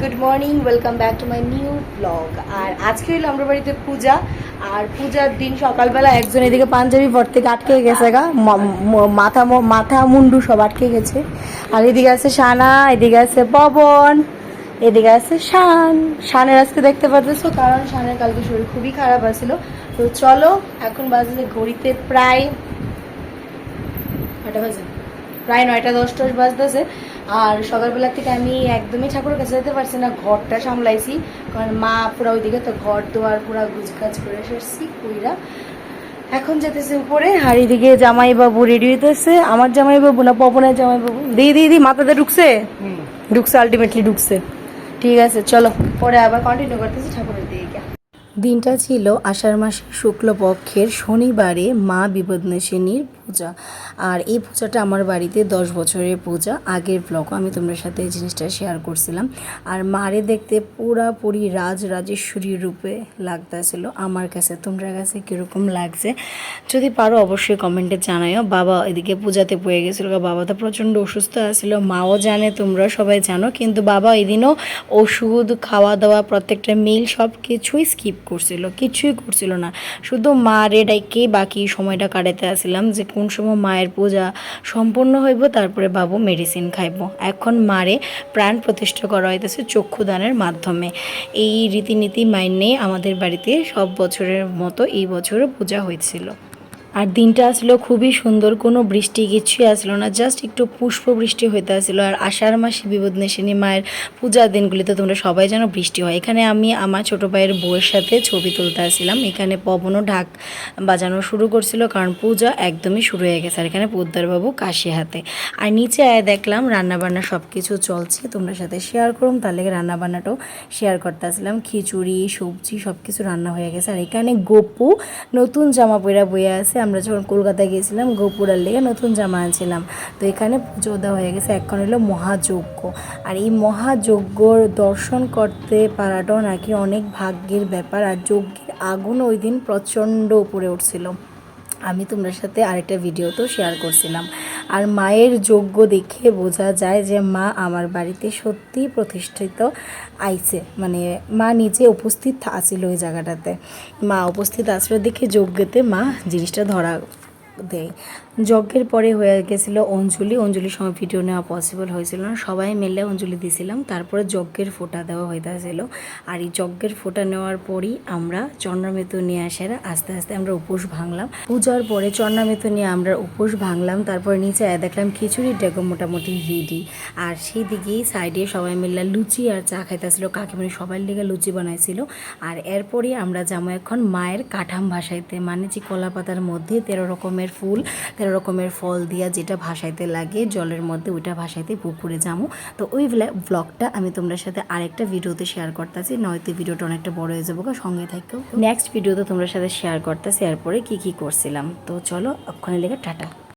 Good morning welcome back to my new blog আর আজকে হলো আমরা বাড়িতে পূজা। আর পূজার দিন সকালবেলা একজন এদিকে পাঞ্জাবি পর থেকে আটকে গেছে গা। মাথা মাথা মুন্ডু সব আটকে গেছে। আর এদিকে আছে সানা এদিকে আছে পবন এদিকে আছে শান। শানের আজকে দেখতে পাচ্ছো কারণ শানের কালকে শরীর খুবই খারাপ আছিল। তো চলো, এখন বাজে ঘড়িতে প্রায় কটা বাজে? প্রায় নয়টা দশ দশ বাজতেছে। আর সকালবেলা থেকে আমি একদমই ঠাকুরের কাছে যেতে পারছি না ঘরটা সামলাইছি। কারণ মা পুরা ওইদিকে তো ঘর দোয়ার পুরা গুজকাজ করে এসেছি কুইরা। এখন যেতেছে উপরে আর এদিকে জামাই বাবু রেডি হইতেছে। আমার জামাই বাবু না পবনের জামাই বাবু দিদি দিদি মাথাতে ঢুকছে? ঢুকছে আলটিমেটলি ঢুকছে। ঠিক আছে চলো। পরে আবার কন্টিনিউ করতেছি ঠাকুরের দিকে। দিনটা ছিল আষাঢ় মাসের শুক্লপক্ষের শনিবারে মা বিপদনাশিনীর পূজা। আর এই পূজাটা আমার বাড়িতে দশ বছরের পূজা। আগের ব্লগ আমি তোমাদের সাথে এই জিনিসটা শেয়ার করছিলাম। আর মারে দেখতে পুরাপুরি রাজ রাজেশ্বরী রূপে লাগতেছিল। আমার কাছে, তোমরা কাছে কীরকম লাগছে? যদি পারো অবশ্যই কমেন্টে জানাইও। বাবা এদিকে পূজাতে পড়ে গেছিল বাবা তো প্রচণ্ড অসুস্থ আছিল। মাও জানে, তোমরা সবাই জানো। কিন্তু বাবা এদিনও ওষুধ খাওয়া দাওয়া প্রত্যেকটা মিল সব কিছুই স্কিপ করছিল। কিছুই করছিল না। শুধু মা রে বাকি সময়টা কাটাতে আসছিলাম যে কোন সময় মায়ের পূজা সম্পূর্ণ হইব, তারপরে বাবু মেডিসিন খাইব। এখন মারে প্রাণ প্রতিষ্ঠা করা হইতেছে চক্ষুদানের মাধ্যমে। এই রীতিনীতি মাইনে আমাদের বাড়িতে সব বছরের মতো এই বছরও পূজা হয়েছিল আর দিনটা আসলো খুবই সুন্দর, কোনো বৃষ্টি কিছুই আসলো না জাস্ট একটু পুষ্প বৃষ্টি হইতে আসলো। আর আষাঢ় মাসে বিপদনেশিনী মায়ের পূজার দিনগুলিতে তোমরা সবাই যেন বৃষ্টি হয়। এখানে আমি আমার ছোটো ভাইয়ের বউয়ের সাথে ছবি তুলতে আসছিলাম। এখানে পবনও ঢাক বাজানো শুরু করছিল কারণ পূজা একদমই শুরু হয়ে গেছে। আর এখানে পোদ্দারবাবু কাশি হাতে। আর নিচে আয় দেখলাম রান্নাবান্না সব কিছু চলছে, তোমরা সাথে শেয়ার করুম। তাহলে রান্নাবান্নাটাও শেয়ার করতে আসলাম খিচুড়ি, সবজি সব কিছু রান্না হয়ে গেছে। আর এখানে গোপু নতুন জামা পরা বইয়া আছে। আমরা যখন কলকাতায় গিয়েছিলাম, গোপুরার লেগে নতুন জামা আনছিলাম। তো এখানে পুজো দেওয়া হয়ে গেছে। এখন হলো মহাযজ্ঞ। আর এই মহাযজ্ঞর দর্শন করতে পারাটাও নাকি অনেক ভাগ্যের ব্যাপার। আর যজ্ঞের আগুন ওই দিন প্রচণ্ড উপরে উঠছিল। আমি তোমার সাথে আরেকটা ভিডিও তো শেয়ার করছিলাম। আর মায়ের যোগ্য দেখে বোঝা যায় যে মা আমার বাড়িতে সত্যি প্রতিষ্ঠিত আইছে। মানে মা নিজে উপস্থিত আছিল ওই জায়গাটাতে। মা উপস্থিত আসলো দেখে যোগ্যতে মা জিনিসটা ধরা দেয়। যজ্ঞের পরে হয়ে গেছিল অঞ্জলি। অঞ্জলির সময় ভিডিও নেওয়া পসিবল হয়েছিল না। সবাই মিলে অঞ্জলি দিছিলাম তারপরে যজ্ঞের ফোঁটা দেওয়া হইতেছিল। আর এই যজ্ঞের ফোঁটা নেওয়ার পরই আমরা চন্দ্রমৃত্যু নিয়ে আসারা আস্তে আস্তে আমরা উপোস ভাঙলাম। পূজার পরে চন্দ্রমৃত্যু নিয়ে আমরা উপোস ভাঙলাম। তারপর নিচে দেখলাম খিচুড়ির ডেকো মোটামুটি রেডি আর সেই দিকেই সাইডে সবাই মিলে লুচি আর চা খাইতেছিল। কাকিমণি সবাই লিগে লুচি বানাইছিল। আর এরপরই আমরা যাব এখন মায়ের কাঠাম ভাসাইতে। মানে যে কলা পাতার মধ্যে তেরো রকমের ফুল, তেরো রকমের ফল দিয়া যেটা ভাসাইতে লাগে, জলের মধ্যে ওইটা ভাসাইতে পুকুরে যাব তো ওই ব্লগটা আমি তোমাদের সাথে আরেকটা ভিডিওতে শেয়ার করতেছি, নয়তো ভিডিওটা অনেকটা বড় হয়ে যাব সঙ্গে থাকো নেক্সট ভিডিওতে তোমরা সাথে শেয়ার করতেছি, এরপরে কি কি করছিলাম। তো চলো অক্ষণে লেগে টাটা।